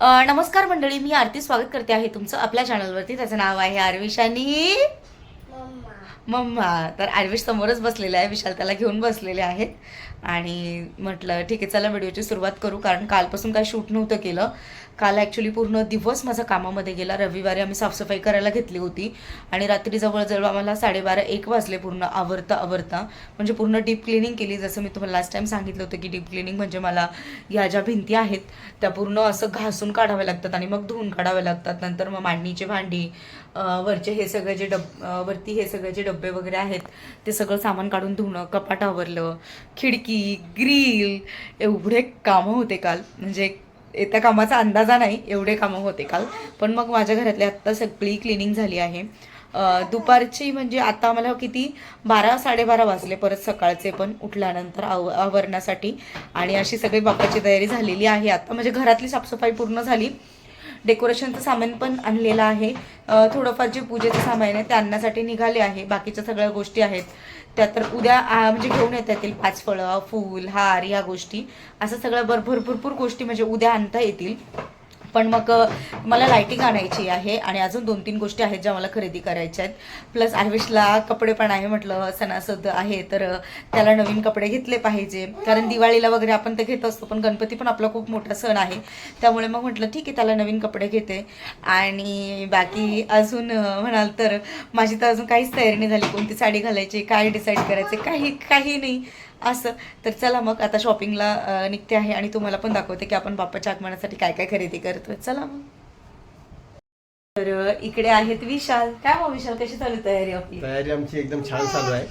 नमस्कार मंडळी मी आरती स्वागत करते आहे तुमचं आपल्या चॅनलवरती त्याचं नाव आहे आरविश आणि मम्मा. तर आरविश समोरच बसलेला आहे विशाल त्याला घेऊन बसलेले आहेत. आणि म्हटलं ठीक आहे चला व्हिडिओची सुरुवात करू कारण कालपासून काही शूट नव्हतं केलं. काल ॲक्च्युली पूर्ण दिवस माझा कामामध्ये गेला. रविवारी आम्ही साफसफाई करायला घेतली होती. आणि रात्री जवळजवळ आम्हाला साडेबारा एक वाजले पूर्ण आवरता आवरता. म्हणजे पूर्ण डीप क्लिनिंग केली. जसं मी तुम्हाला लास्ट टाईम सांगितलं होतं की डीप क्लिनिंग म्हणजे मला या ज्या भिंती आहेत त्या पूर्ण असं घासून काढाव्या लागतात आणि मग धुवून काढाव्या लागतात. नंतर मग मांडणीची भांडी वरचे हे सगळे जे डब वरती हे सगळे जे डबे वगैरे आहेत ते सगळं सामान काढून धुणं कपाट आवरलं खिडकी ग्रील एवढे कामं होते काल. म्हणजे त्या कामाचा अंदाजा नाही एवढे कामं होते काल. पण मग माझ्या घरातली आत्ता सगळी क्लिनिंग झाली आहे. दुपारची म्हणजे आता मला किती? बारा साडेबारा वाजले परत सकाळचे पण उठल्यानंतर आव आवरण्यासाठी. आणि अशी सगळी बाप्पाची तयारी झालेली आहे. आता म्हणजे घरातली साफसफाई पूर्ण झाली. डेकोरेशनचं सामान पण आणलेलं आहे. थोडंफार जे पूजेचं सामान आहे ते आणण्यासाठी निघाले आहे. बाकीच्या सगळ्या गोष्टी आहेत. त्या तर उद्या म्हणजे घेऊन येता येतील पाच फळं फूल हार या गोष्टी. असं सगळं भरपूर भरपूर गोष्टी म्हणजे उद्या आणता येतील. पण मग मला लायटिंग आणायची आहे आणि अजून दोन तीन गोष्टी आहेत ज्या मला खरेदी करायच्या आहेत. प्लस आयुषला कपडे पण आहे म्हटलं सणासद आहे तर त्याला नवीन कपडे घेतले पाहिजे. कारण दिवाळीला वगैरे आपण ते घेत असतो पण गणपती पण आपला खूप मोठा सण आहे. त्यामुळे मग म्हटलं ठीक आहे त्याला नवीन कपडे घेते. आणि बाकी अजून म्हणाल तर माझी तर अजून काहीच तयारी नाही झाली. कोणती साडी घालायची काय डिसाईड करायचे काही काही नाही. असं. तर चला मग आता शॉपिंगला निघते आहे आणि तुम्हाला पण दाखवते की आपण बाप्पाच्या आगमनासाठी काय काय खरेदी करतोय. चला मग. तर इकडे आहेत विशाल. काय मग विशाल कशी चालू तयारी आपली? तयारी आमची एकदम छान चालू आहे.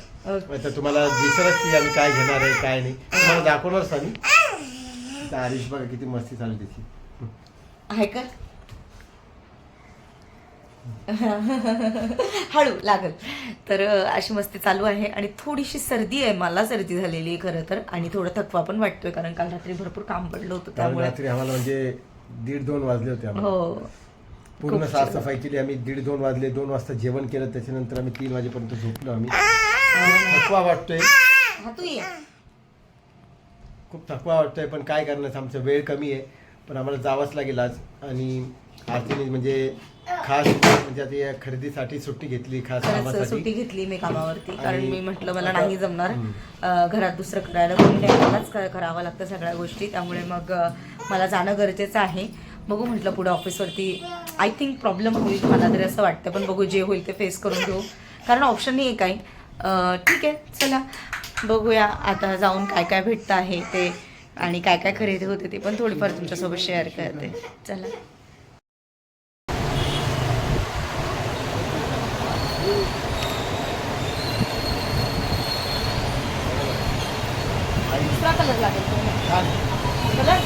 आता तुम्हाला दिसलंच की आम्ही काय घेणार आहे काय नाही. तुम्हाला दाखवणारच आम्ही. हरीश बघा किती मस्ती चालू त्याची आहे का? हळू लागल. तर अशी मस्ती चालू आहे आणि थोडीशी सर्दी आहे. मला सर्दी झालेली आहे खरं तर आणि थोडा थकवा पण वाटतोय कारण काल रात्री भरपूर काम पडलं होतं त्यामुळे. रात्री आम्हाला म्हणजे दीड दोन वाजले होते आम्हाला. हो. पूर्ण साफसफाई केली आम्ही. दीड दोन वाजले. दोन वाजता जेवण केलं. त्याच्यानंतर आम्ही तीन वाजेपर्यंत झोपलो आम्ही. थकवा वाटतोय. हा तू ये. खूप थकवा वाटतोय पण काय करण्याचं आमचं वेळ कमी आहे. पण आम्हाला जावंच लागेल आज. आणि आरतीने म्हणजे खास म्हणजे आता या खरेदीसाठी सुट्टी घेतली खास खरंच सुट्टी कामासाठी घेतली मी कामावरती कारण आणि मी म्हटलं मला नाही जमणार. अ, घरात दुसरं करायला कोणी नाही मलाच क- करावं लागतं सगळ्या गोष्टी. त्यामुळे मग अ, मला जाणं गरजेचं आहे. बघू म्हटलं पुढे ऑफिसवरती. आय थिंक प्रॉब्लेम होईल मला तरी असं वाटतं. पण बघू जे होईल ते फेस करून घेऊ. कारण ऑप्शन नाही आहे काही. अ, ठीक आहे चला. बघूया आता जाऊन काय काय भेटतं आहे ते आणि काय काय खरेदी होते ते पण थोडीफार तुमच्यासोबत शेअर करते. चला. दुसरा कलर लागेल कलर?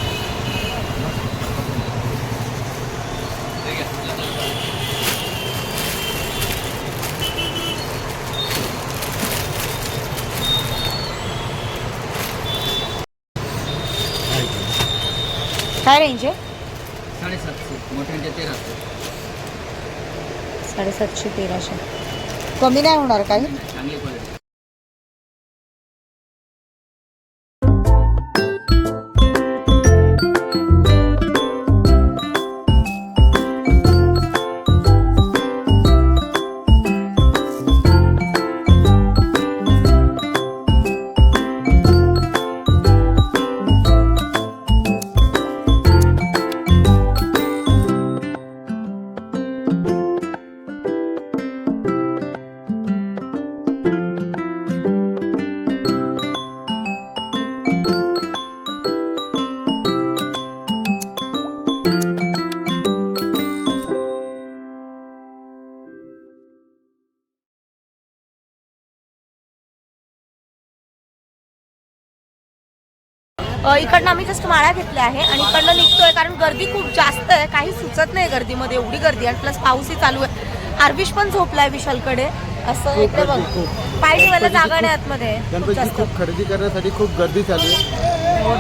काय रेंज आहे? साडेसातशे मोठ्यांचे तेराशे साडेसातशे तेराशे. कमी नाही होणार काही? चांगली क्वालिटी इकडनं आम्ही जस्ट माळा घेतल्या आहे आणि इकडनं निघतोय कारण गर्दी खूप जास्त आहे. काही सुचत नाही गर्दीमध्ये एवढी गर्दी आणि प्लस पाऊसही चालू आहे. आरविश पण झोपलाय विशालकडे. असं इकडे बघ. पाय ठेवायला जागा नाही आतमध्ये. खूप खरेदी करण्यासाठी खूप गर्दी चालू आहे. हो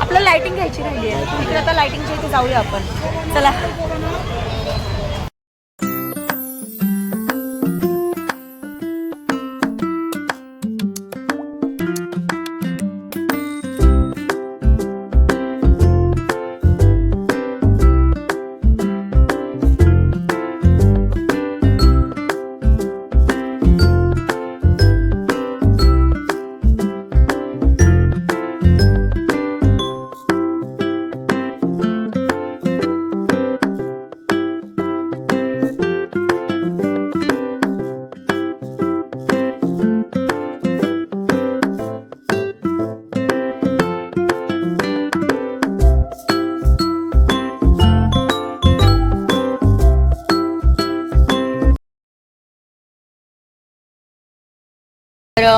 आपल्याला लाइटिंग घ्यायची राहिली आहे. इकडे आता लाइटिंगच्या इथे जाऊया आपण. चला.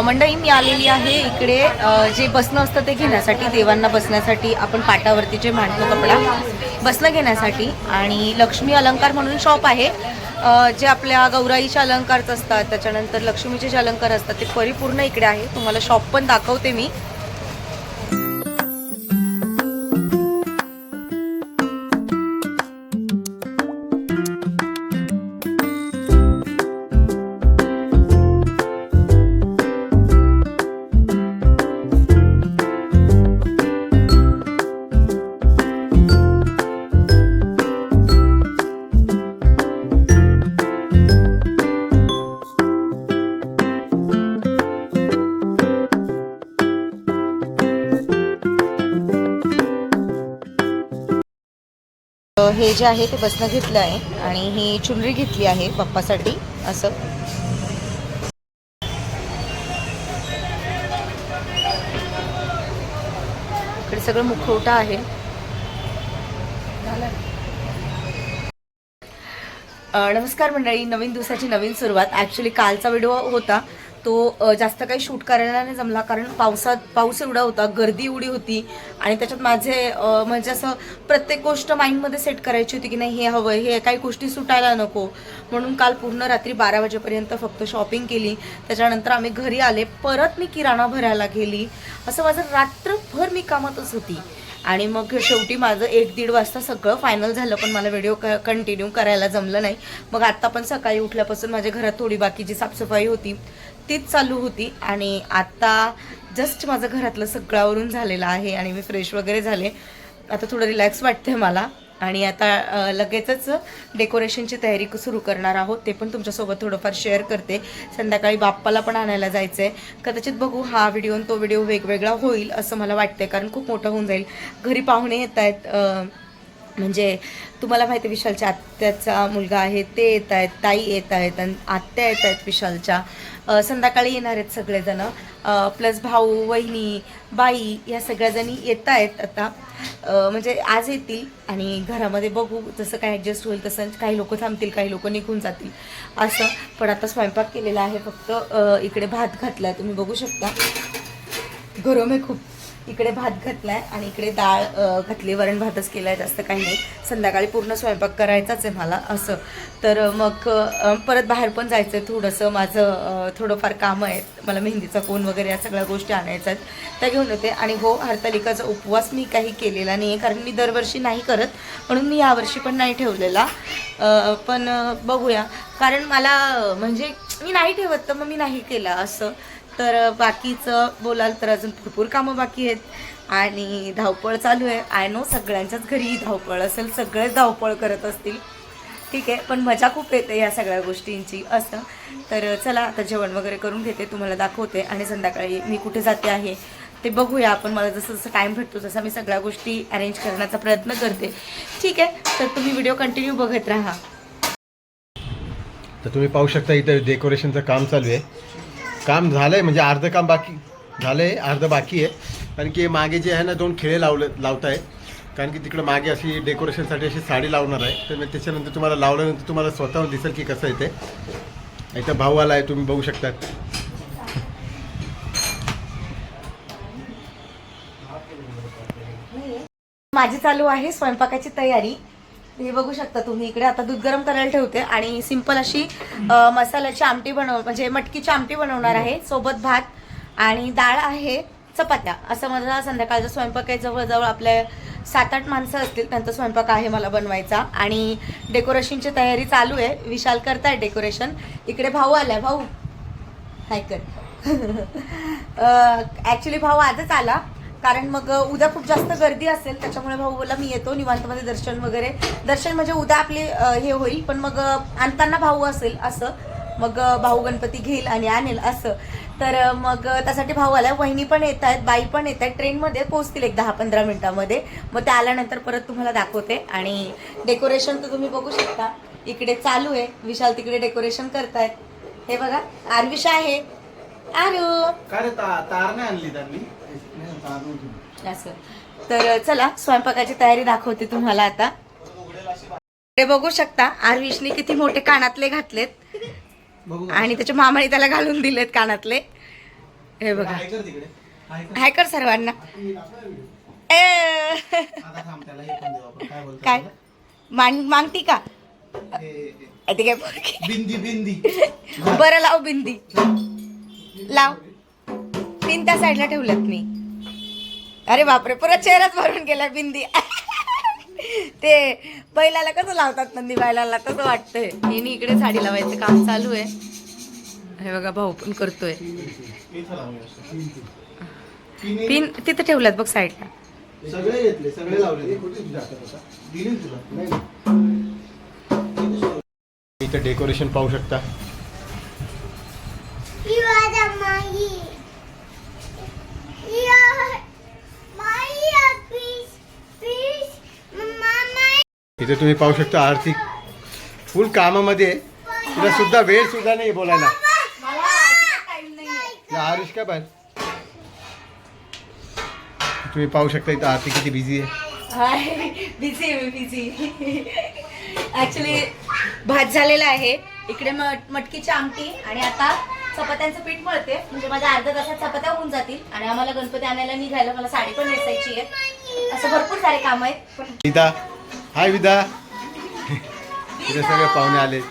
मंडळी मी आलेली आहे इकडे जे बसणं असतं ते घेण्यासाठी देवांना बसण्यासाठी आपण पाटावरती जे मांडतो कपडा बसणं घेण्यासाठी. आणि लक्ष्मी अलंकार म्हणून शॉप आहे. जे आपल्या गौराईचे अलंकारच असतात त्याच्यानंतर लक्ष्मीचे जे अलंकार असतात ते परिपूर्ण इकडे आहे. तुम्हाला शॉप पण दाखवते मी. हे जे आहे ते बसणं घेतलं आहे आणि ही चुनरी घेतली आहे पप्पासाठी असं. इकडे सगळं मुखवटा आहे. नमस्कार मंडळी नवीन दिवसाची नवीन सुरुवात. ॲक्च्युली कालचा व्हिडिओ होता. तो जास्त काही शूट करायला नाही जमला. कारण पावसात पाऊस एवढा होता गर्दी एवढी होती. आणि त्याच्यात माझे म्हणजे असं प्रत्येक गोष्ट माइंडमध्ये सेट करायची होती की नाही हे हवं हे काही गोष्टी सुटायला नको. म्हणून काल पूर्ण रात्री बारा वाजेपर्यंत फक्त शॉपिंग केली. त्याच्यानंतर आम्ही घरी आले. परत मी किराणा भरायला गेली. असं माझं रात्रभर मी कामातच होती. आणि मग शेवटी माझं एक दीड वाजता सगळं फायनल झालं पण मला व्हिडिओ क कंटिन्यू करायला जमलं नाही. मग आत्ता पण सकाळी उठल्यापासून माझ्या घरात थोडी बाकीची साफसफाई होती. तीच चालू होती आणि आत्ता जस्ट माझं घरातलं सगळ्यावरून झालेलं आहे आणि मी फ्रेश वगैरे झाले. आता थोडं रिलॅक्स वाटते मला. आणि आता लगेचच डेकोरेशनची तयारी सुरू करणार आहोत. ते पण तुमच्यासोबत थोडंफार शेअर करते. संध्याकाळी बाप्पाला पण आणायला जायचं आहे कदाचित बघू हा व्हिडिओ आणि तो व्हिडिओ वेगवेगळा होईल असं मला वाटतंय कारण खूप मोठं होऊन जाईल. घरी पाहुणे येत आहेत म्हणजे तुम्हाला माहिती आहे विशालच्या आत्याचा मुलगा आहे ते येत आहेत ताई येत आहेत आणि आत्या येत आहेत विशालच्या. संध्याकाळी येणार आहेत सगळेजण. प्लस भाऊ वहिनी बाई या सगळ्याजणी येत आहेत आता. म्हणजे आज येतील आणि घरामध्ये बघू जसं काय ॲडजस्ट होईल तसं. काही लोक थांबतील काही लोक निघून जातील असं. पण आता स्वयंपाक केलेला आहे फक्त. इकडे भात घातला आहे तुम्ही बघू शकता. गरम आहे खूप. इकडे भात घातलाय आणि इकडे डाळ घातली. वरण भातच केलाय जास्त काही नाही. संध्याकाळी पूर्ण स्वयंपाक करायचाच आहे मला असं. तर मग परत बाहेर पण जायचं आहे थोडंसं. माझं थोडंफार कामं आहेत. मला मेहंदीचा कोण वगैरे या सगळ्या गोष्टी आणायच्या आहेत. त्या घेऊन येते. आणि हो हरतालिकाचा उपवास मी काही केलेला नाही आहे कारण मी दरवर्षी नाही करत म्हणून मी यावर्षी पण नाही ठेवलेला. पण बघूया. कारण मला म्हणजे मी नाही ठेवत तर मग मी नाही केला असं. तर बाकीचं बोलाल तर अजून भरपूर कामं बाकी आहेत. आणि धावपळ चालू आहे. आय नो सगळ्यांच्याच घरी धावपळ असेल सगळेच धावपळ करत असतील. ठीक आहे पण मजा खूप येते या सगळ्या गोष्टींची असं. तर चला आता जेवण वगैरे करून घेते तुम्हाला दाखवते. आणि संध्याकाळी मी कुठे जाते आहे ते बघूया आपण. मला जसं जसं टाईम भेटतो तसा मी सगळ्या गोष्टी अरेंज करण्याचा प्रयत्न करते. ठीक आहे तर तुम्ही व्हिडिओ कंटिन्यू बघत राहा. तर तुम्ही पाहू शकता इथं डेकोरेशनचं काम चालू आहे. काम झालंय म्हणजे अर्धं काम बाकी झालंय अर्धं बाकी आहे. कारण की मागे जे आहे ना दोन खेळे लावले लावत आहे कारण की तिकडं मागे अशी डेकोरेशनसाठी अशी साडी लावणार आहे. तर मग त्याच्यानंतर तुम्हाला लावल्यानंतर तुम्हाला स्वतःहून दिसेल की कसं आहे ते. इथं भाऊ आला आहे तुम्ही बघू शकता. माझी चालू आहे स्वयंपाकाची तयारी. हे बघू शकता तुम्ही. इकडे आता दूध गरम करायला ठेवते आणि सिंपल अशी मसाल्याची आमटी बनव म्हणजे मटकीची आमटी बनवणार आहे. सोबत भात आणि डाळ आहे चपात्या. असं माझा संध्याकाळचा स्वयंपाक आहे. जवळजवळ आपल्या सात आठ माणसं असतील त्यांचा स्वयंपाक आहे मला बनवायचा. आणि डेकोरेशनची तयारी चालू आहे. विशाल करताय डेकोरेशन. इकडे भाऊ आलाय. भाऊ हाय कर ॲक्च्युली भाऊ आजच आला. कारण मग उद्या खूप जास्त गर्दी असेल त्याच्यामुळे भाऊ बोला मी येतो निवांतमध्ये दर्शन वगैरे. दर्शन म्हणजे उद्या आपले हे होईल पण मग आणताना भाऊ असेल असं मग भाऊ गणपती घेईल आणि आणेल असं. तर मग त्यासाठी भाऊ आला वहिनी पण येत आहेत बाई पण येत आहेत ट्रेनमध्ये पोहोचतील एक दहा पंधरा मिनिटामध्ये. मग ते आल्यानंतर परत तुम्हाला दाखवते आणि डेकोरेशन तर तुम्ही बघू शकता. इकडे चालू आहे विशाल तिकडे डेकोरेशन करतायत. हे बघा आरविश आहे. आरू. काय तार नाही आणली त्यांनी? असं तर चला स्वयंपाकाची तयारी दाखवते तुम्हाला आता. ते बघू शकता आरविशने किती मोठे कानातले घातलेत. आणि त्याच्या मामाने त्याला घालून दिलेत कानातले. हे बघा. हाय कर सर्वांना. ए. काय? मांग मागती का? ते काय. बिंदी बिंदी. बरं लाव बिंदी. लाव. तीन त्या साईडला ठेवल्यात मी. अरे बापरे परत चेहराच भरून गेला बिंदी. ते बैलाला कसं लावतात नंदी बैलाला? तसं वाटतंय. हिने इकडे साडी लावायचं काम चालू आहे. हे बघा भाऊ पण करतोय. पिनी- तिथे ठेवल्यात बघ साईडला. सगळे घेतले सगळे लावले. दिली तुला. इथं डेकोरेशन पाहू शकता. इथे तुम्ही पाहू शकता आर्थिक फुल कामामध्ये. तिला सुद्धा वेळ सुद्धा नाही बोलायला. आरुष का बाहेर? तुम्ही पाहू शकता इथं आरती किती बिझी आहे. बिझी आहे बिझी ऍक्च्युली भात झालेला आहे. इकडे मट मटकीची आमटी आणि आता चपात्यांचं पीठ मळते. म्हणजे माझ्या अर्ध्या तासात चपात्या होऊन जातील आणि आम्हाला गणपती आणायला निघायला मला साडी पण नेसायची आहे. असं भरपूर सारे काम आहेत. हाय विदा. इथे सगळे पाहुणे आलेत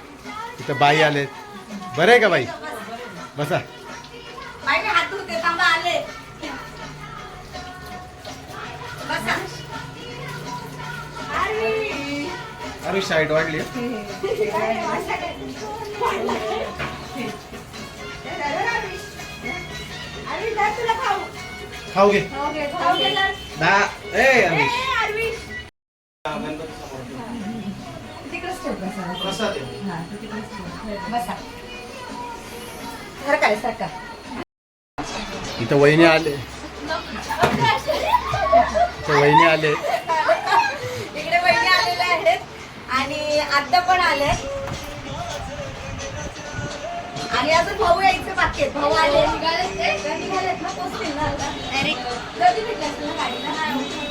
इथं बाई आलेत बरं आहे का बाई? बसा. आले. अरे साईड वाढली. खाऊ घे. ना ए अमिश. तिकडेच ठेव हा, तिकडेच ठेव. बसा. इथं वहिनी आले. वहिनी आले. इकडे बहिणी आलेल्या आहेत आणि आत्ता पण आले आणि अजून भाऊ यायचे बाकी आहेत. भाऊ आले. निघालेत ना? पोचतील ना? कधी भेटले गाडीला?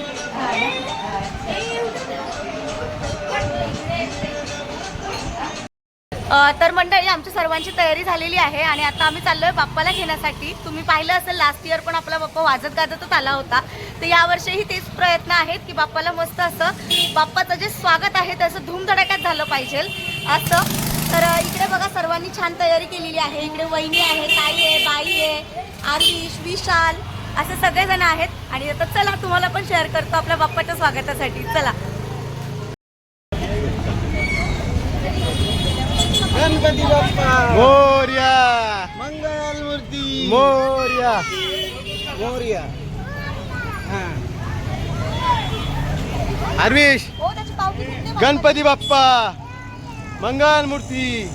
तर मंडळी आमची सर्वांची तयारी झालेली आहे आणि आता आम्ही चाललोय बाप्पाला घेण्यासाठी. तुम्ही पाहिलं असेल लास्ट इयर पण आपला बाप्पा वाजत गाजतच आला होता. तर यावर्षीही तेच प्रयत्न आहेत की बाप्पाला मस्त असं बाप्पाचं जे स्वागत आहे त्याचं धूमधडाक्यात झालं पाहिजे. असं. तर इकडे बघा सर्वांनी छान तयारी केलेली आहे. इकडे वहिनी आहे ताई आहे बाई आहे आशिष विशाल असे सगळेजण आहेत. आणि आता चला तुम्हाला पण शेअर करतो आपल्या बाप्पाच्या स्वागतासाठी. चला. गणपती बाप्पा. मोर्या. मंगल मूर्ती. मोर्या. मोर्या. हा. हो कुठली? गणपती बाप्पा. मंगल मूर्ती.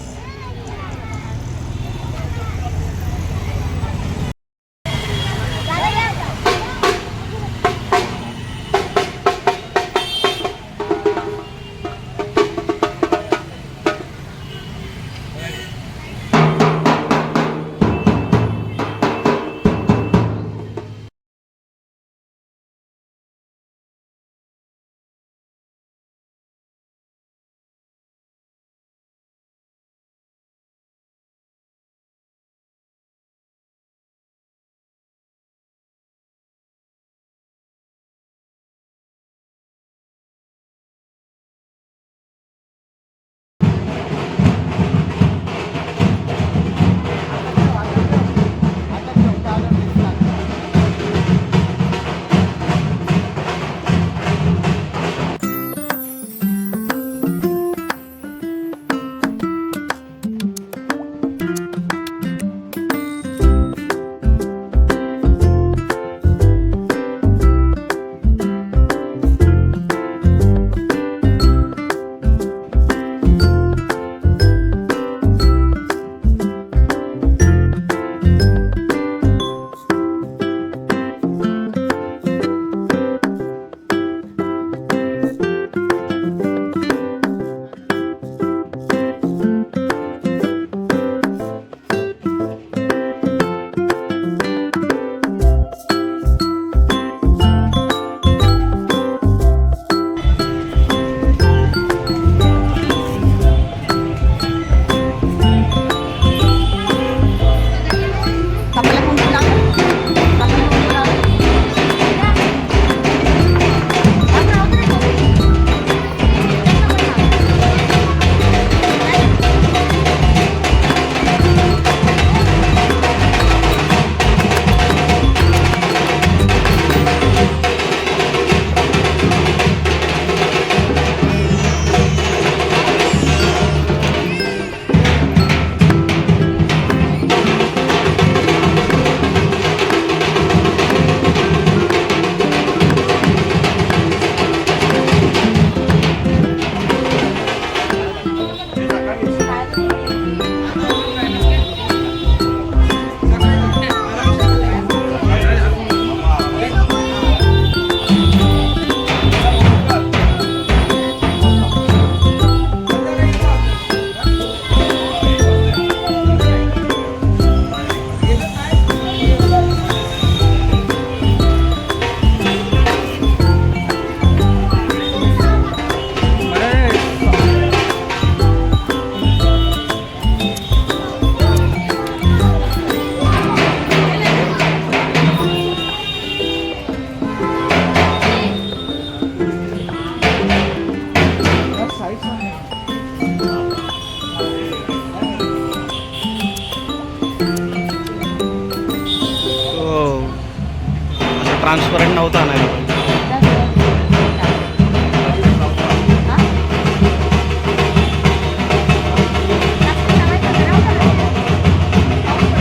ट्रान्सपरंट नव्हता नाही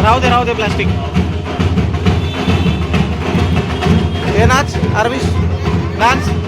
राहू दे राहू दे प्लास्टिक. हे नाच आरवीश डान्स.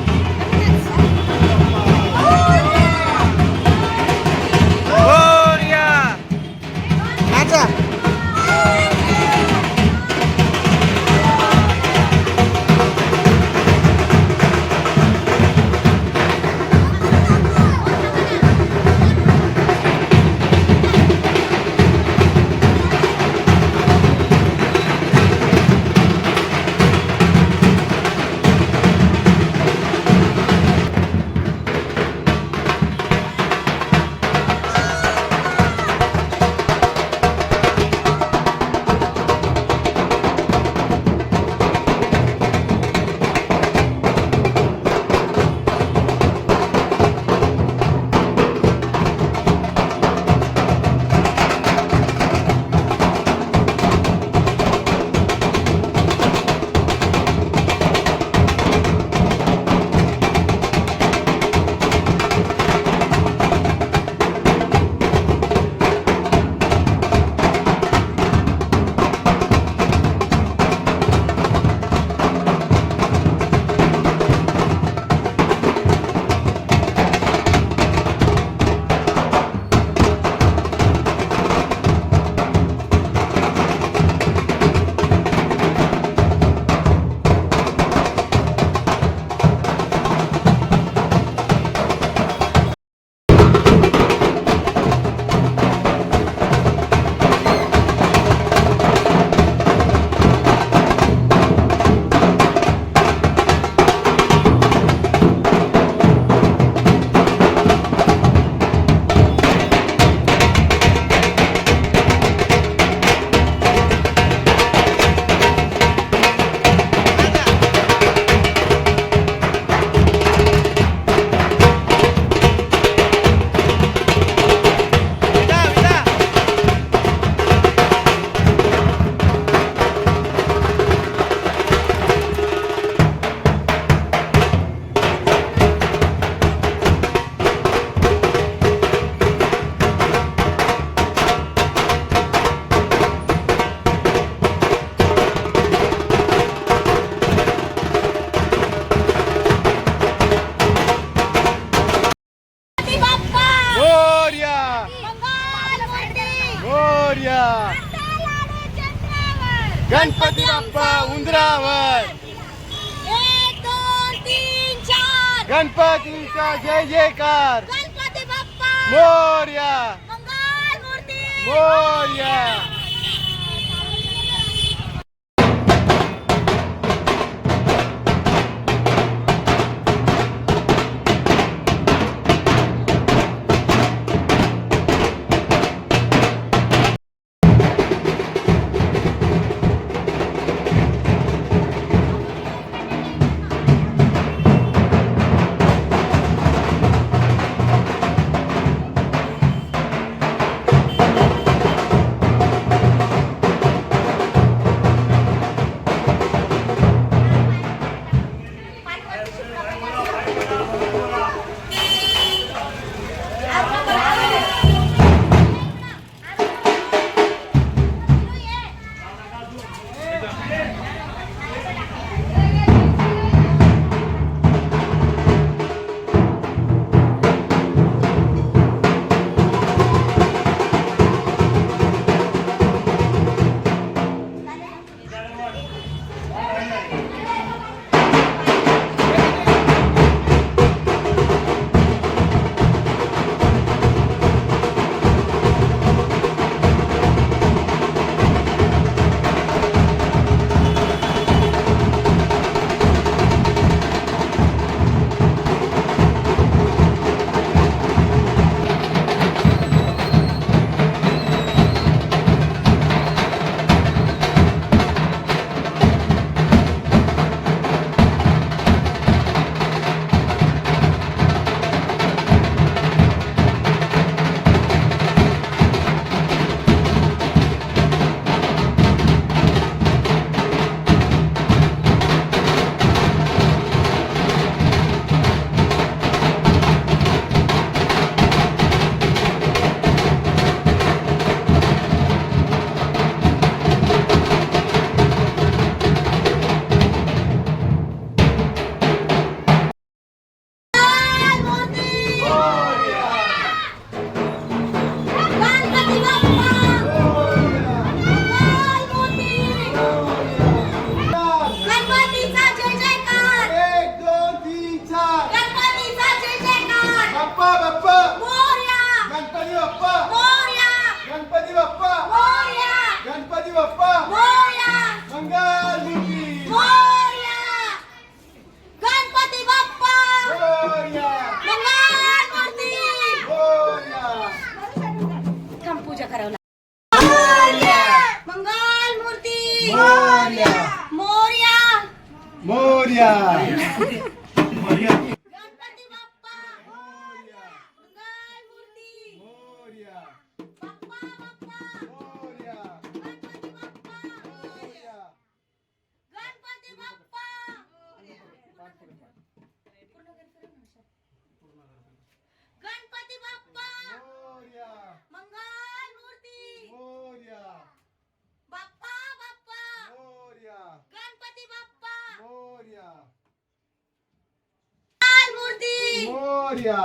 मोरया.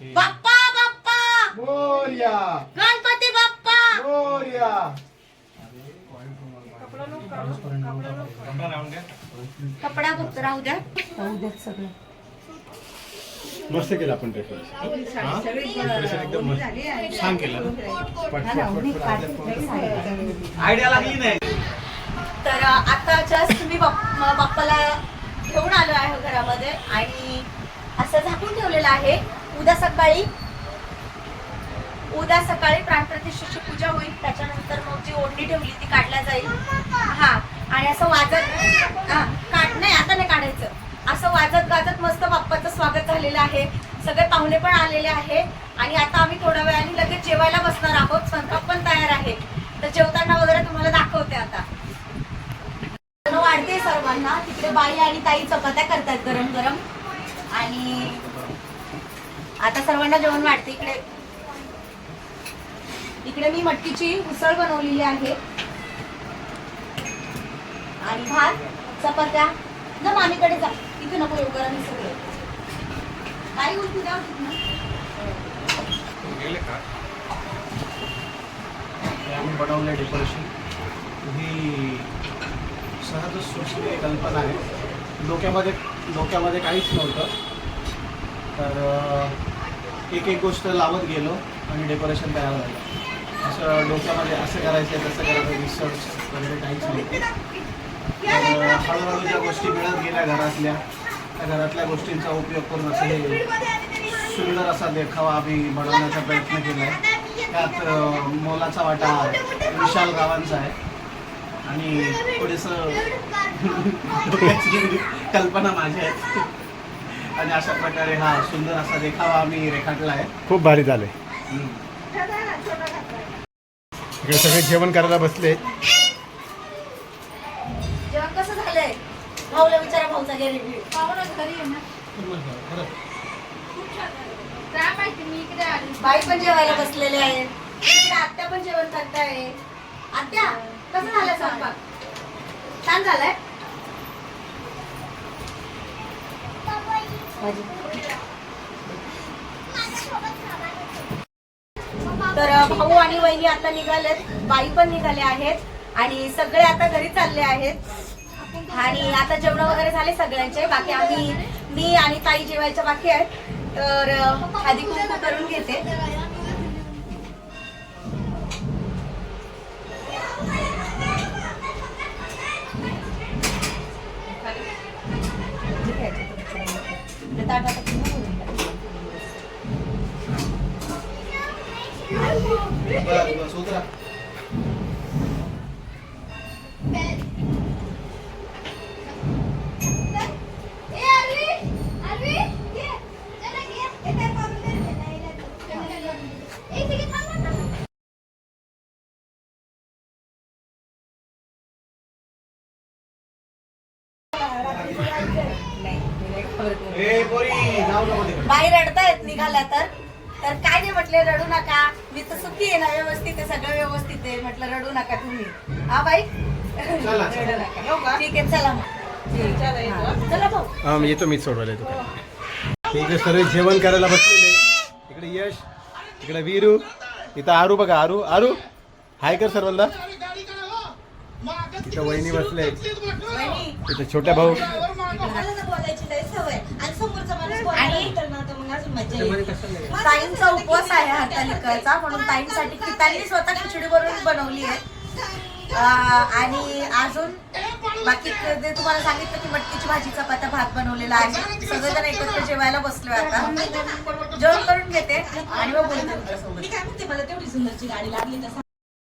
बाप्पा बाप्पा. मोरया. गणपती बाप्पा. मोरया. कपडा फक्त राहू द्या. राहू द्या सगळं. मस्त केलं आपण एकदम छान केलं. आयडिया लागली नाही. तर आता जस्ट मी बाप- बाप्पाला घेऊन आलो आहे घरामध्ये आणि असं झाकून ठेवलेलं आहे. उद्या सकाळी उद्या सकाळी प्राणप्रतिष्ठेची पूजा होईल. त्याच्यानंतर मग जी ओढणी ठेवली ती काढल्या जाईल. हा. आणि असं वाजत हा. काढ नाही आता नाही काढायचं. असं वाजत गाजत मस्त बाप्पाचं स्वागत झालेलं आहे. सगळे पाहुणे पण आलेले आहे. आणि आता आम्ही थोड्या वेळाने लगेच जेवायला बसणार आहोत. स्वयंपाक पण तयार आहे. तर जेवताना वगैरे तुम्हाला दाखवते आता. वाढते सर्वांना. तिकडे बाई आणि ताई चपात्या करतात गरम गरम आणि आता सर्वांना जेवण वाटते इकडे. इकडे मी मटकीची उसळ बनवलेली आहे. आणि भात चपात्या. ना मामीकडे जा. इथे नको येऊ करा मी सगळे. काही गोष्टी द्या ना. बनवलं डेकोरेशन ही सहजच सुचली कल्पना आहे. डोक्यामध्ये डोक्यामध्ये काहीच नव्हतं. तर एक एक गोष्ट लावत गेलो आणि डेकोरेशन तयार झालं. असं डोक्यामध्ये असं करायचं आहे तसं करायचं रिसर्च वगैरे काहीच नव्हतं. तर हळूहळू ज्या गोष्टी मिळत गेल्या घरातल्या त्या घरातल्या गोष्टींचा उपयोग करून असं हे सुंदर असा देखावा आम्ही बनवण्याचा प्रयत्न केला आहे त्यात मोलाचा वाटा विशाल गावांचा आहे. आणि थोडंसं कल्पना माझी आहे. आणि अशा प्रकारे हा सुंदर असा देखावा आम्ही रेखाटला आहे. खूप भारी झाले. इकडे सगळे जेवण करायला बसले. जेवण कसं झालंय? भाऊला विचारा भाऊचा घे रिव्ह्यू बाई पण जेवायला बसलेले आहेत आत्या पण जेवण करताय. आत्या कसं झालं स्वयंपाक? छान झालंय? तर भाऊ आणि वहिनी आता निघालेत. बाई पण निघाले आहेत. आणि सगळे आता घरी चालले आहेत. आणि आता जेवण वगैरे झाले सगळ्यांचे. बाकी आम्ही मी आणि ताई जेवायच्या बाकी आहेत. तर आधी कुंकू करून घेते. बरं, बाई रडतायत निघाल्या तर. तर काय नाही म्हटले रडू नका. मी तर सुखी आहे ना व्यवस्थित आहे सगळं व्यवस्थित आहे. म्हटलं रडू नका तुम्ही. हा बाई. रडू नका. ठीक आहे चला मग. हा. चला भाऊ. हा मी येतो मीच सोडवायला येतो. इकडे सर्व जेवण करायला बसलेले इकडे यश इकडे वीरू इथं आरू बघा आरू आरू. हाय कर सर्वांना. इथं वहिनी बसले इथं छोट्या भाऊ. आणि ताईंचा उपवास आहे हरतालिकाचा म्हणून ताईंसाठी की ताईंनी स्वतः खिचडी बनवून बनवली आहे. अं, आणि अजून बाकी क- ते तुम्हाला सांगितलं की मटकीची भाजी चपात्या भात बनवलेला आहे. सगळेजण एकत्र जेवायला बसलोय आता. जेवण करून घेते आणि मग बोलते तुमच्यासोबत.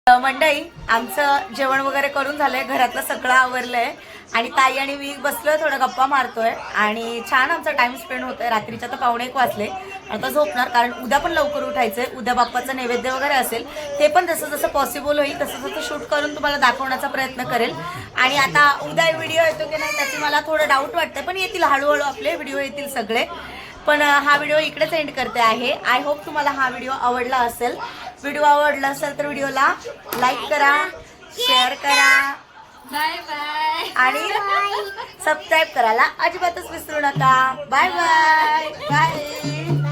अं, मंडळी आमचं जेवण वगैरे करून झालंय. घरातलं सगळं आवरलंय. आणि ताई आणि मी बसलोय थोडं गप्पा मारतोय. आणि छान आमचा टाइम स्पेंड होतोय. रात्रीच्या तर पावणे एक वाजले. आता झोपणार कारण उद्या पण लवकर उठायचंय. उद्या बाप्पाचं नैवेद्य वगैरे असेल ते पण जसं जसं पॉसिबल होईल तसं तसं शूट करून तुम्हाला दाखवण्याचा प्रयत्न करेल. आणि आता उद्या व्हिडिओ येतो की नाही त्याची मला थोडं डाऊट वाटतं पण येतील हळूहळू आपले व्हिडिओ येतील सगळे. पण हा व्हिडिओ इकडेच एंड करते आहे. आय होप तुम्हाला हा व्हिडिओ आवडला असेल. व्हिडिओ आवडला असेल तर व्हिडिओला लाईक करा शेअर करा. बाय बाय आणि सबस्क्राईब करायला अजिबातच विसरू नका. Bye bye bye